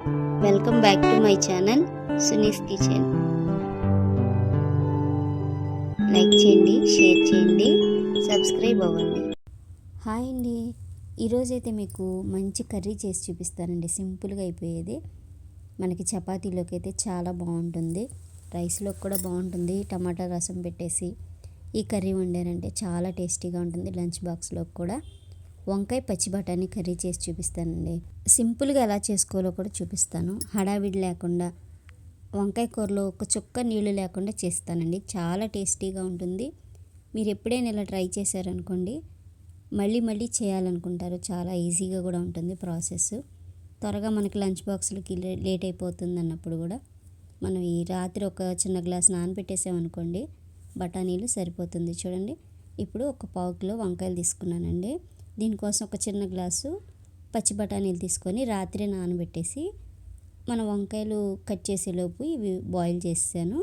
Welcome back to my channel Suni's kitchen like చేయండి share చేయండి subscribe అవ్వండి. Hi అండి. ఈరోజైతే మీకు మంచి కర్రీ చేసి చూపిస్తానండి. సింపుల్గా అయిపోయేది. మనకి చపాతీలోకి అయితే చాలా బాగుంటుంది. రైస్లోకి కూడా బాగుంటుంది. టమాటా రసం పెట్టేసి ఈ కర్రీ వండారంటే చాలా టేస్టీగా ఉంటుంది లంచ్ బాక్స్లో కూడా. వంకాయ పచ్చి బఠానీ కర్రీ చేసి చూపిస్తానండి. సింపుల్గా ఎలా చేసుకోవాలో కూడా చూపిస్తాను. హడావిడి లేకుండా వంకాయ కూరలో ఒక చుక్క నీళ్ళు లేకుండా చేస్తానండి. చాలా టేస్టీగా ఉంటుంది. మీరు ఎప్పుడైనా ఇలా ట్రై చేశారనుకోండి మళ్ళీ మళ్ళీ చేయాలనుకుంటారు. చాలా ఈజీగా కూడా ఉంటుంది ప్రాసెస్. త్వరగా మనకి లంచ్ బాక్స్లకి లేట్ అయిపోతుంది అన్నప్పుడు కూడా మనం ఈ రాత్రి ఒక చిన్న గ్లాస్ నానబెట్టేసామనుకోండి బఠానీలు సరిపోతుంది. చూడండి ఇప్పుడు ఒక పావు కిలో వంకాయలు తీసుకున్నానండి. దీనికోసం ఒక చిన్న గ్లాసు పచ్చి బఠానీలు తీసుకొని రాత్రి నానబెట్టేసి మన వంకాయలు కట్ చేసేలోపు ఇవి బాయిల్ చేసాను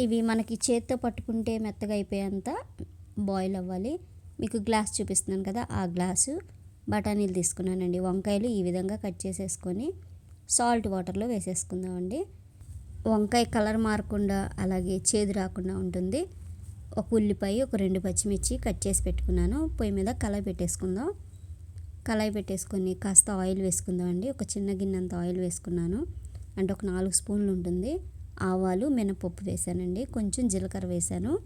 ఇవి మనకి చేత్తో పట్టుకుంటే మెత్తగా అయిపోయేంత బాయిల్ అవ్వాలి. మీకు గ్లాస్ చూపిస్తున్నాను కదా ఆ గ్లాసు బఠానీలు తీసుకున్నానండి. వంకాయలు ఈ విధంగా కట్ చేసేసుకొని సాల్ట్ వాటర్లో వేసేసుకుందామండి. వంకాయ కలర్ మారకుండా అలాగే చేదు రాకుండా ఉంటుంది. ఒక ఉల్లిపాయ ఒక రెండు పచ్చిమిర్చి కట్ చేసి పెట్టుకున్నాను. పొయ్యి మీద కళాయి పెట్టేసుకుందాం. కళాయి పెట్టేసుకొని కాస్త ఆయిల్ వేసుకుందాం అండి ఒక చిన్న గిన్నె అంత ఆయిల్ వేసుకున్నాను. అంటే ఒక నాలుగు స్పూన్లు ఉంటుంది. ఆవాలు మినపప్పు వేసానండి. కొంచెం జీలకర్ర వేసాను.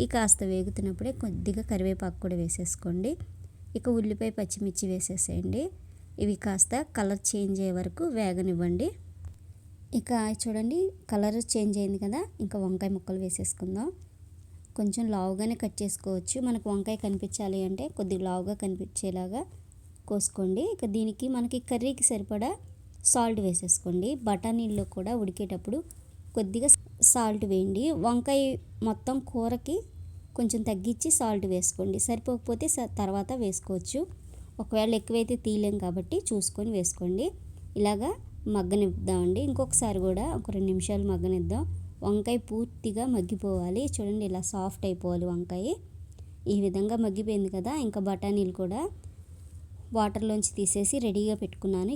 ఈ కాస్త వేగుతున్నప్పుడే కొద్దిగా కరివేపాకు కూడా వేసేసుకోండి. ఇక ఉల్లిపాయ పచ్చిమిర్చి వేసేసేయండి. ఇవి కాస్త కలర్ చేంజ్ అయ్యే వరకు వేగనివ్వండి. ఇక చూడండి కలర్ చేంజ్ అయింది కదా. ఇంకా వంకాయ ముక్కలు వేసేసుకుందాం. కొంచెం లావుగానే కట్ చేసుకోవచ్చు. మనకు వంకాయ కనిపించాలి అంటే కొద్దిగా లావుగా కనిపించేలాగా కోసుకోండి. ఇక దీనికి మనకి కర్రీకి సరిపడా సాల్ట్ వేసేసుకోండి. బఠానీల్లో కూడా ఉడికేటప్పుడు కొద్దిగా సాల్ట్ వేయండి. వంకాయ మొత్తం కూరకి కొంచెం తగ్గించి సాల్ట్ వేసుకోండి. సరిపోకపోతే తర్వాత వేసుకోవచ్చు. ఒకవేళ ఎక్కువైతే తీయలేం కాబట్టి చూసుకొని వేసుకోండి. ఇలాగా మగ్గనిద్దామండి. ఇంకొకసారి కూడా ఒక రెండు నిమిషాలు మగ్గనిద్దాం. వంకాయ పూర్తిగా మగ్గిపోవాలి. చూడండి ఇలా సాఫ్ట్ అయిపోవాలి వంకాయ. ఈ విధంగా మగ్గిపోయింది కదా. ఇంకా బఠానీలు కూడా వాటర్లోంచి తీసేసి రెడీగా పెట్టుకున్నాను.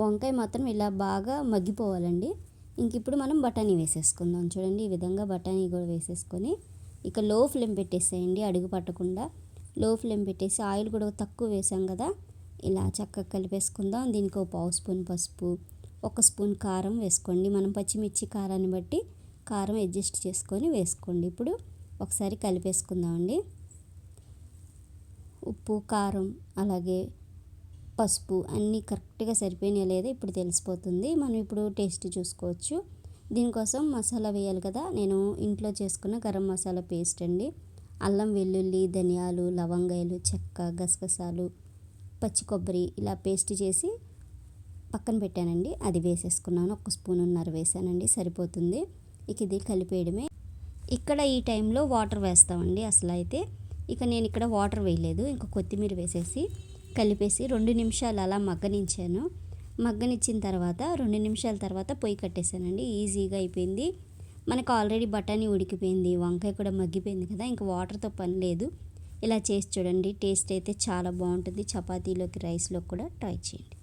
వంకాయ మాత్రం ఇలా బాగా మగ్గిపోవాలండి. ఇంక ఇప్పుడు మనం బఠానీ వేసేసుకుందాం. చూడండి ఈ విధంగా బఠానీ కూడా వేసేసుకొని ఇక లో ఫ్లేమ్ పెట్టేసేయండి అడుగు పట్టకుండా. లో ఫ్లేమ్ పెట్టేసి ఆయిల్ కూడా తక్కువ వేసాం కదా. ఇలా చక్కగా కలిపేసుకుందాం. దీనికి ఒక పావు స్పూన్ పసుపు ఒక స్పూన్ కారం వేసుకోండి. మనం పచ్చిమిర్చి కారాన్ని బట్టి కారం అడ్జస్ట్ చేసుకొని వేసుకోండి. ఇప్పుడు ఒకసారి కలిపేసుకుందామండి. ఉప్పు కారం అలాగే పసుపు అన్నీ కరెక్ట్గా సరిపోయినాయి లేదా ఇప్పుడు తెలిసిపోతుంది. మనం ఇప్పుడు టేస్ట్ చూసుకోవచ్చు. దీనికోసం మసాలా వేయాలి కదా. నేను ఇంట్లో చేసుకున్న గరం మసాలా పేస్ట్ అండి. అల్లం వెల్లుల్లి ధనియాలు లవంగాయలు చెక్క గసగసాలు పచ్చి కొబ్బరి ఇలా పేస్ట్ చేసి పక్కన పెట్టానండి. అది వేసేసుకున్నాను. ఒక స్పూన్ ఉన్నర వేసానండి. సరిపోతుంది. ఇక ఇది కలిపేయడమే. ఇక్కడ ఈ టైంలో వాటర్ వేస్తామండి అసలు అయితే ఇక నేను ఇక్కడ వాటర్ వేయలేదు ఇంకా కొత్తిమీర వేసేసి కలిపేసి రెండు నిమిషాలు అలా మగ్గనించాను. మగ్గనిచ్చిన తర్వాత రెండు నిమిషాల తర్వాత పొయ్యి కట్టేశానండి ఈజీగా అయిపోయింది. మనకు ఆల్రెడీ బఠానీ ఉడికిపోయింది వంకాయ కూడా మగ్గిపోయింది కదా ఇంకా వాటర్తో పని లేదు. ఇలా చేసి చూడండి టేస్ట్ అయితే చాలా బాగుంటుంది. చపాతీలోకి రైస్లో కూడా ట్రై చేయండి.